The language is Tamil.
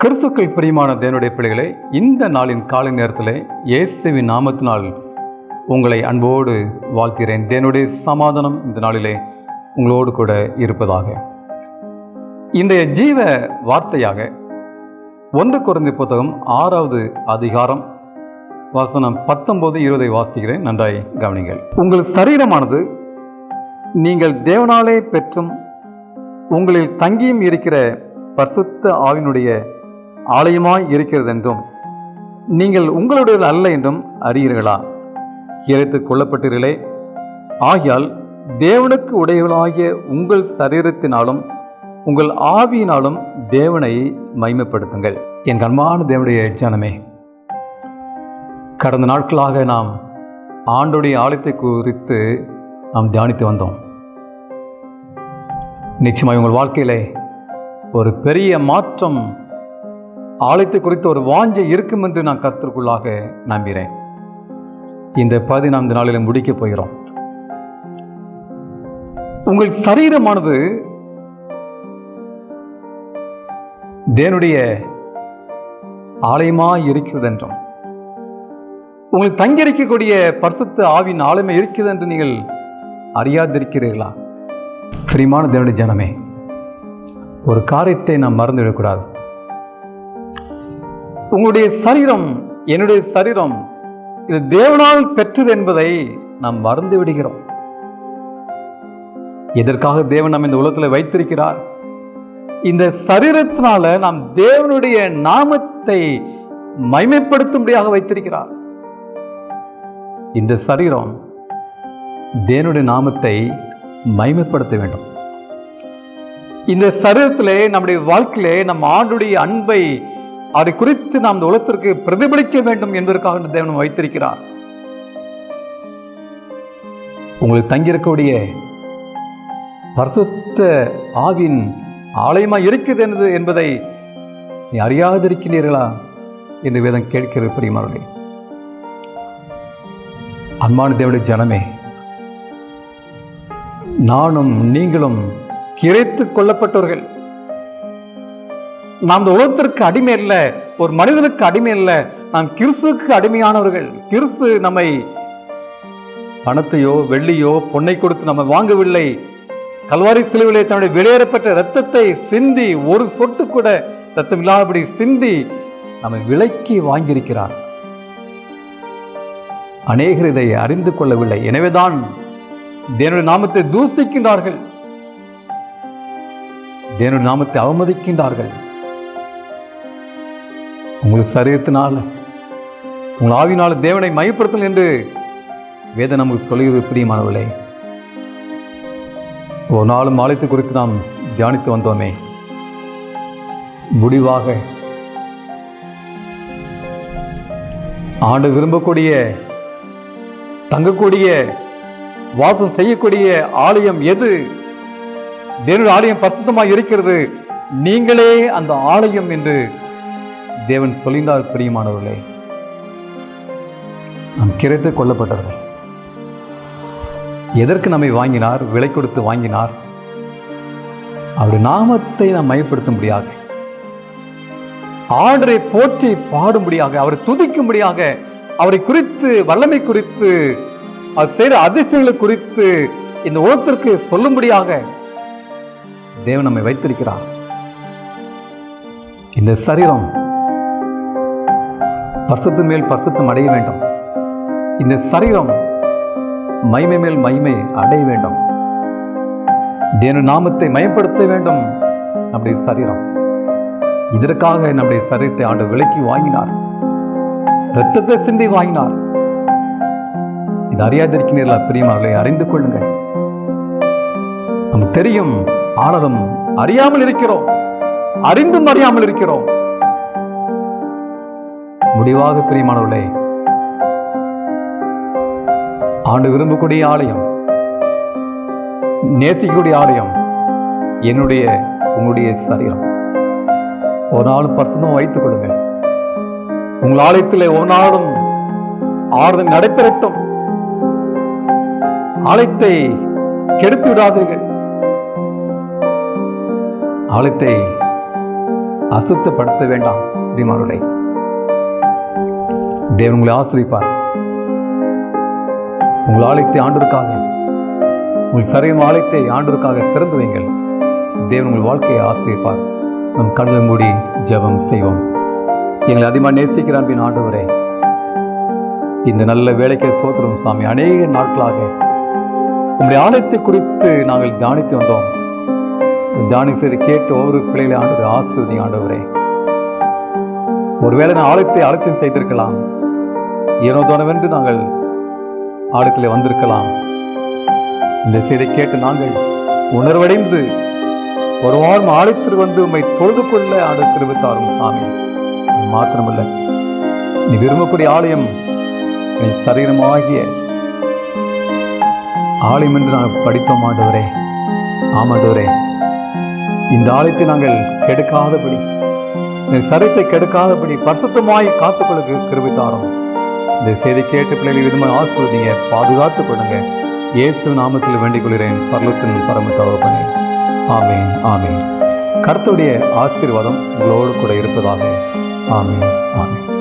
கிறிஸ்துக்கள் பிரியமான தேவனுடைய பிள்ளைகளை இந்த நாளின் காலை நேரத்தில் இயேசுவின் நாமத்தினால் உங்களை அன்போடு வாழ்க்கிறேன் தேவனுடைய சமாதானம் இந்த நாளிலே உங்களோடு கூட இருப்பதாக. இன்றைய ஜீவ வார்த்தையாக ஒன்று குறைந்த புத்தகம் ஆறாவது அதிகாரம் வசனம் பத்தொன்பது இருபதை வாசிக்கிறேன். நன்றாய் கவனிங்கள். உங்கள் சரீரமானது நீங்கள் தேவனாலே பெற்றும் உங்களில் தங்கியும் இருக்கிற பரிசுத்த ஆவினுடைய ஆலயமாய் இருக்கிறது என்றும் நீங்கள் உங்களுடைய அல்ல என்றும் அறியீர்களா? இறைத்து கொள்ளப்பட்டீர்களே ஆகியால் தேவனுக்கு உடையவளாகிய உங்கள் சரீரத்தினாலும் உங்கள் ஆவியினாலும் தேவனை மைமைப்படுத்துங்கள் என் கண்மான தேவனுடைய ஜனமே கடந்த நாட்களாக நாம் ஆண்டுடைய ஆலயத்தை குறித்து நாம் தியானித்து வந்தோம். நிச்சயமாக உங்கள் வாழ்க்கையிலே ஒரு பெரிய மாற்றம் ஆலயத்தை குறித்த ஒரு வாஞ்சை இருக்கும் என்று நான் கருத்திற்குள்ளாக நம்புகிறேன். இந்த பதினான்கு நாளில் முடிக்கப் போகிறோம். உங்கள் சரீரமானது தேவனுடைய ஆலயமாய் இருக்கிறது என்றும் உங்கள் தங்கியிருக்கக்கூடிய பரிசுத்த ஆவின் ஆலயமே இருக்கிறது என்று நீங்கள் அறியாதிருக்கிறீர்களா? பிரியமான தேவனுடைய ஜனமே ஒரு காரியத்தை நாம் மறந்துவிடக்கூடாது. உங்களுடைய சரீரம் என்னுடைய சரீரம் இது தேவனால் பெற்றது என்பதை நாம் மறந்து விடுகிறோம். எதற்காக தேவன் நம்ம இந்த உலகத்தில் வைத்திருக்கிறார்? இந்த சரீரத்தினால நாம் தேவனுடைய நாமத்தை மைமைப்படுத்தும்படியாக வைத்திருக்கிறார். இந்த சரீரம் தேவனுடைய நாமத்தை மைமைப்படுத்த வேண்டும். இந்த சரீரத்திலே நம்முடைய வாழ்க்கையிலே நம் ஆண்டுடைய அன்பை அதை குறித்து நாம் இந்த உலகத்திற்கு பிரதிபலிக்க வேண்டும் என்பதற்காக தேவன் வைத்திருக்கிறார். உங்களுக்கு தங்கியிருக்கக்கூடிய பரிசுத்த ஆவின் ஆலயமா இருக்குது என்பது என்பதை நீ அறியாதிருக்கிறீர்களா என்று வேதம் கேட்கிறது பிரியமானே அன்பான தேவனுடைய ஜனமே நானும் நீங்களும் கிரைத்து கொள்ளப்பட்டவர்கள் நாம் இந்த உலகத்திற்கு அடிமை இல்லை ஒரு மனிதனுக்கு அடிமை இல்லை நாம் கிறிஸ்துக்கு அடிமையானவர்கள். கிறிஸ்து நம்மை பணத்தையோ வெள்ளியோ பொன்னை கொடுத்து நம்ம வாங்கவில்லை. கல்வாரி சிலுவிலே தன்னுடைய வெளியேறப்பட்ட ரத்தத்தை சிந்தி ஒரு சொட்டு கூட ரத்தம் இல்லாதபடி சிந்தி நம்மை விலைக்கு வாங்கியிருக்கிறார். அநேகர் இதை அறிந்து கொள்ளவில்லை. எனவேதான் தேவனுடைய நாமத்தை தூசிக்கின்றார்கள் தேவனுடைய நாமத்தை அவமதிக்கின்றார்கள். உங்களுக்கு சரீரத்தினால் உங்கள் ஆவினால் தேவனை மையப்படுத்தல் என்று வேத நமக்கு சொல்கிறது பிரியமானவர்களே. ஒரு நாளும் ஆலயத்தை குறித்து நாம் தியானித்து வந்தோமே. முடிவாக ஆண்டு விரும்பக்கூடிய தங்கக்கூடிய வாசம் செய்யக்கூடிய ஆலயம் எது? தேவனுடைய ஆலயம் பரிசுத்தமாக இருக்கிறது. நீங்களே அந்த ஆலயம் என்று தேவன் சொல்லினார் பிரியமானவர்களே. நாம் கிடைத்து கொல்லப்பட்டவர்கள். எதற்கு நம்மை வாங்கினார் விலை கொடுத்து வாங்கினார்? அவருடைய நாமத்தை நாம் மயப்படுத்தும்படியாக ஆண்டரை போற்றி பாடும்படியாக அவரை துதிக்கும்படியாக அவரை குறித்து வல்லமை குறித்து அவர் செய்த அதிசயங்களை குறித்து இந்த உலகத்திற்கு சொல்லும்படியாக தேவன் நம்மை வைத்திருக்கிறார். இந்த சரீரம் பரிசுத்து மேல் பரிசுத்தம் அடைய வேண்டும். இந்த சரீரம் மைமை மேல் மைமை அடைய வேண்டும். தேனு நாமத்தை மயப்படுத்த வேண்டும் நம்முடைய சரீரம். இதற்காக நம்முடைய சரீரத்தை ஆண்டு விலைக்கு வாங்கினார். ரத்தத்தை சிந்தி வாங்கினார். இது அறியாதிருக்கிறீர்களா பிரியமாவர்களை அறிந்து கொள்ளுங்கள். நம் தெரியும் ஆனாலும் அறியாமல் இருக்கிறோம். அறிந்தும் அறியாமல் இருக்கிறோம். முடிவாக பிரியமானவர்களே ஆண்டு விரும்பக்கூடிய ஆலயம் நேசிக்கக்கூடிய ஆலயம் என்னுடைய உங்களுடைய சரீரம். ஒரு நாளும் பரிசுத்தம் வைத்துக் கொள்ளுங்கள். உங்கள் ஆலயத்தில் ஒரு நாளும் ஆறுதல் நடைபெறட்டும். ஆலயத்தை கெடுத்து விடாதீர்கள். ஆலயத்தை அசுத்தப்படுத்த வேண்டாம் பிரிமாருடைய தேவன் உங்களை ஆசிரிப்பார். உங்கள் ஆலயத்தை ஆண்டதற்காக உங்கள் சரீரம் ஆலயத்தை ஆண்டதற்காக திறந்து வைங்கள் தேவன் உங்கள் வாழ்க்கையை ஆசிரிப்பார். நம் கண்களை மூடி ஜெபம் செய்வோம். எங்களை அதிகமாக நேசிக்கிறான் அப்படின்னு ஆண்டவரே இந்த நல்ல வேலைக்கு சோத்திரம் சாமி அநேக நாட்களாக உங்களுடைய ஆலயத்தை குறித்து நாங்கள் தியானித்து வந்தோம். தியானித்ததை கேட்டு ஒவ்வொரு பிள்ளைகளை ஆண்டு ஆசிர்வதி ஆண்டவரே. ஒருவேளை நான் ஆலயத்தை அலட்சியம் செய்திருக்கலாம். ஏனோ தோணவென்று நாங்கள் ஆலயத்தில் வந்திருக்கலாம். இந்த செய்தி கேட்டு நாங்கள் உணர்வடைந்து ஒரு வாரம் ஆலயத்தில் வந்து உண்மை தொழுது கொள்ள ஆண்டு திருவித்தாரும் சாமி. மாத்திரமல்ல நீ விரும்பக்கூடிய ஆலயம் நீ சரீரமாகிய ஆலயம் என்று நாங்கள் படித்தோம் ஆண்டவரே. ஆமாண்டவரே இந்த ஆலயத்தை நாங்கள் கெடுக்காதபடி சரித்தை கெடுக்காதபடி பரிசுத்தமாய் காத்துக்கொள்ள கிருபித்தாரோம். இந்த செய்தி கேட்டு பிள்ளைகளை விதமாக ஆசிர்வதிங்க பாதுகாத்துக் கொள்ளுங்க. இயேசு நாமத்தில் வேண்டிக் கொள்கிறேன் பரலத்தின் பரம தகப்பனே. ஆமேன் ஆமேன். கர்த்தருடைய ஆசீர்வாதம் உங்களோடு கூட இருப்பதாக. ஆமேன் ஆமேன்.